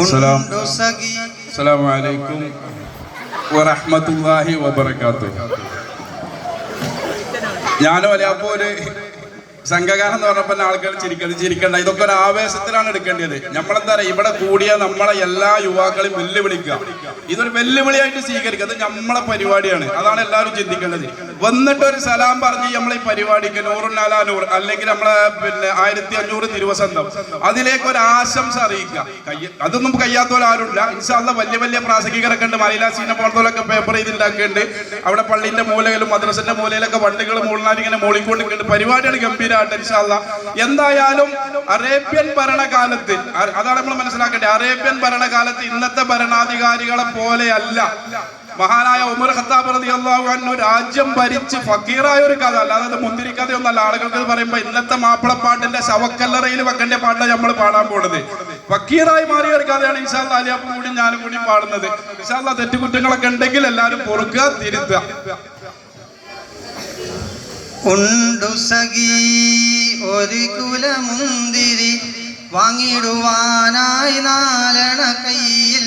ഉണ്ടു സഖി അസ്സലാമു അലൈക്കും വറഹ്മത്തുള്ളാഹി വബറകാതുഹു ഞാനും അല്ലാപ്പോ ഒരു സംഘഗാനം എന്ന് പറഞ്ഞപ്പോൾ ആൾക്കാർ ചിരിക്കരുത് ചിരിക്കണ്ട ഇതൊക്കെ ഒരു ആവേശത്തിലാണ് എടുക്കേണ്ടത്. നമ്മളെന്താ പറയുക ഇവിടെ കൂടിയ നമ്മളെ എല്ലാ യുവാക്കളെയും വെല്ലുവിളിക്കുക. ഇതൊരു വെല്ലുവിളിയായിട്ട് സ്വീകരിക്കുക. അത് നമ്മളെ പരിപാടിയാണ്. അതാണ് എല്ലാവരും ചിന്തിക്കേണ്ടത്. വന്നിട്ട് ഒരു സലാം പറഞ്ഞ് നമ്മളെ ഈ പരിപാടിക്ക് നൂറുനാലാ നൂറ് അല്ലെങ്കിൽ നമ്മളെ പിന്നെ ആയിരത്തി അഞ്ഞൂറ് തിരുവസന്തം അതിലേക്ക് ഒരു ആശംസ അറിയിക്കുക. അതൊന്നും കഴിയാത്തവർ ആരുമില്ല ഇൻഷാല്ല വലിയ വലിയ പ്രാസംഗികരൊക്കെ ഉണ്ട്. മലയാളീനെ പോലത്തോലൊക്കെ പേപ്പർ ചെയ്തുണ്ടാക്കുന്നുണ്ട് അവിടെ പള്ളിന്റെ മൂലയിലും മദ്രസന്റെ മൂലയിലൊക്കെ വണ്ടികൾ മൂളിനാൽ ഇങ്ങനെ മൂളിക്കൊണ്ടിരിക്കുന്നുണ്ട്. പരിപാടിയാണ് ഗംഭീരമായിട്ട് ഇൻഷാല്ല എന്തായാലും അറേബ്യൻ ഭരണകാലത്ത് അതാണ് നമ്മൾ മനസ്സിലാക്കേണ്ടത്. അറേബ്യൻ ഭരണകാലത്ത് ഇന്നത്തെ ഭരണാധികാരികളെ പോലെയല്ല. മഹാനായ ഉമർ ഖത്താബ് റളിയല്ലാഹു അൻഹു രാജ്യം ഭരിച്ച് ഫക്കീറായ ഒരു കഥ. അല്ലാതെ അത് മുന്തിരി കഥയൊന്നല്ല. ആളുകൾക്ക് പറയുമ്പോൾ പറയുമ്പോ ഇന്നത്തെ മാപ്പിളപ്പാട്ടിന്റെ ശവക്കല്ലറയിൽ വെക്കേണ്ട പാട്ടാണ് നമ്മൾ പാടാൻ പോണത്. ഫക്കീറായി മാറിയ ഒരു കഥയാണ് ഇൻഷാല്ല അലിയാപ്പും കൂടി ഞാനും കൂടി പാടുന്നത്. ഇൻഷാല്ല തെറ്റുകുറ്റങ്ങളൊക്കെ ഉണ്ടെങ്കിൽ എല്ലാവരും പൊറുക്കുക തിരുത്തുക. ഉണ്ടു സഖി ഒരു കുലമുന്തിരി വാങ്ങിടുവാനായി നാലണ കയ്യിൽ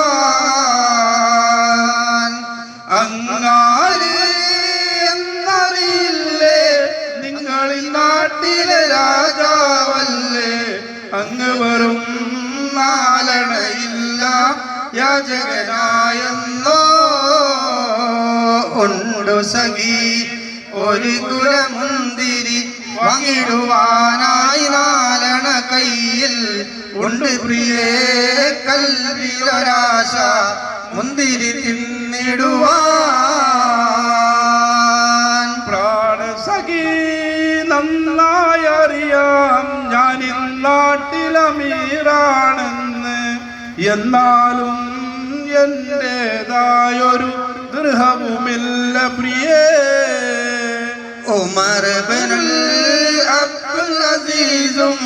നാട്ടിലെ രാജാവല്ലേ? അങ്ങ് വെറും നാലണയില്ല യാചകനായെന്നോ? ഉണ്ടു സഖി ഒരു കുലമുന്തിരി വാങ്ങിടുവാനായി നാലണ കയ്യിൽ. ഉണ്ട് പ്രിയേ കൽവിലൊരാശ മുന്തിരി തിന്നിടുവാൻ എന്നാലും എന്റേതായൊരു ഗൃഹവുമില്ല പ്രിയേ. ഉമർ അബ്ദുൽ അസീസും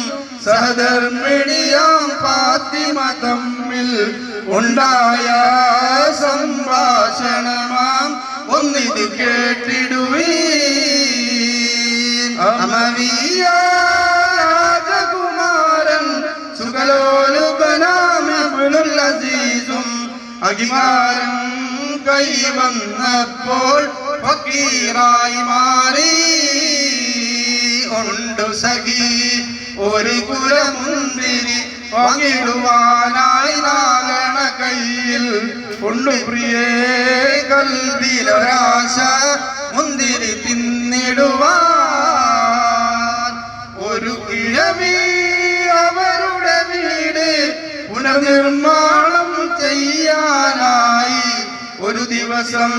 സഹധർമ്മിണിയാം ഫാത്തിമ തമ്മിൽ ഉണ്ടായ സംഭാഷണമാം ഒന്നിത് കേട്ടിടുവീ അമവീയ രാജകുമാരൻ സുഖലോലുപനാമിബുൽ അസീസും അഭിമാനം കൈവന്നപ്പോൾ ഫക്കീറായി മാറി. ഉണ്ടു സഖി ഒരു കുലമുന്തിരി വാങ്ങിടുവാനായി നാലണ കയ്യിൽ. ഉണ്ടു പ്രിയേ കൽവിലൊരാശ മുന്തിരി തിന്നിടുവാൻ ദിവസം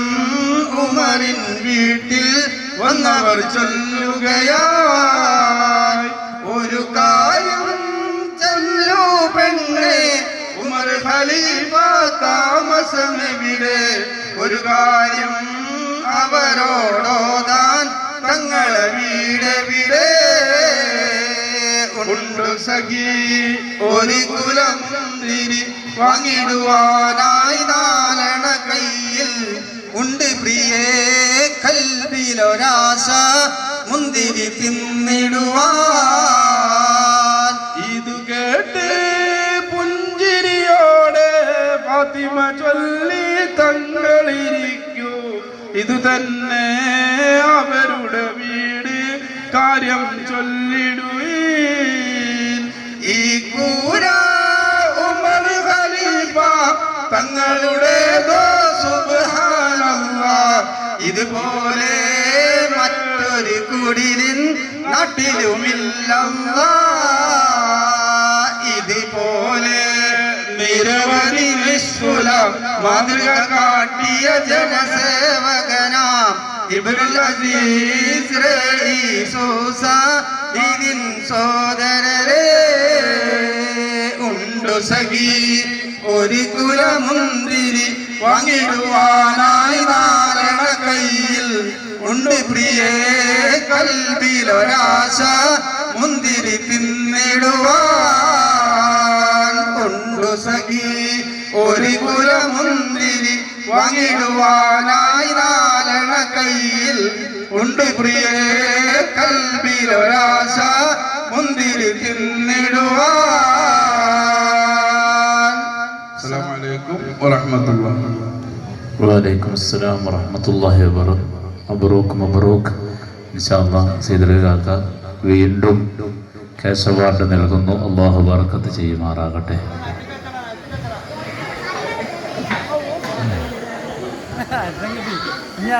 ഉമറിൻ വീട്ടിൽ വന്നവർ ചൊല്ലുകയായി. ഒരു കാര്യം ചൊല്ലു പെണ്ണെ ഉമർ ഖലീഫ താമസമെവിടെ? ഒരു കാര്യം അവരോടോതാൻ തങ്ങളെ വീടെവിടെ? ഉണ്ടു സഖി ഒരു കുലമുന്തിരി വാങ്ങിടുവാനായി കയ്യിൽ ഉണ്ട് പ്രിയേ കൽവിലൊരാശ മുന്തിരി തിന്നിടുവാൻ. ഇതു കേട്ട് പുഞ്ചിരിയോടെ ഫാത്തിമ ചൊല്ലി തങ്ങളിരിക്കൂ. ഇത് തന്നെ അവരുടെ വീട് കാര്യം ചൊല്ലിടുവീൻ. ഈ കൂര ഇതുപോലെ മറ്റൊരു കുടിലിൻ നാട്ടിലുമില്ല ഇതുപോലെ നിരവധി നിഷ്കുല മാതൃക കാട്ടിയ ജനസേവകനാം ഇതിൻ സോദരരെ ഉണ്ടു ഒരു കുലമുന്തിരി വാങ്ങിടുവാനായി ഉണ്ട് പ്രിയേ കൽവിലൊരാശ മുന്തിരി തിന്നിടുവാൻ കൊണ്ടു സഖി. ഒരു കുലമുന്തിരി വാങ്ങിടുവാനായി നാലണ കയ്യിൽ ഉണ്ട് പ്രിയേ. കൽവിലൊരാശ മുന്തിരി തിന്നിടുവാൻ. അസ്സലാമു അലൈക്കും വറഹ്മത്തുള്ളാഹി വലൈക്കും അസ്സലാം വറഹ്മത്തുള്ളാഹി വബറ- മബറൂക്ക് ഇൻഷാല്ലാ സൈദൽ കാക്ക വീണ്ടും ക്യാഷ് അവാർഡ് നൽകുന്നു. അള്ളാഹു ബർക്കത്ത് ചെയ്യുമാറാകട്ടെ.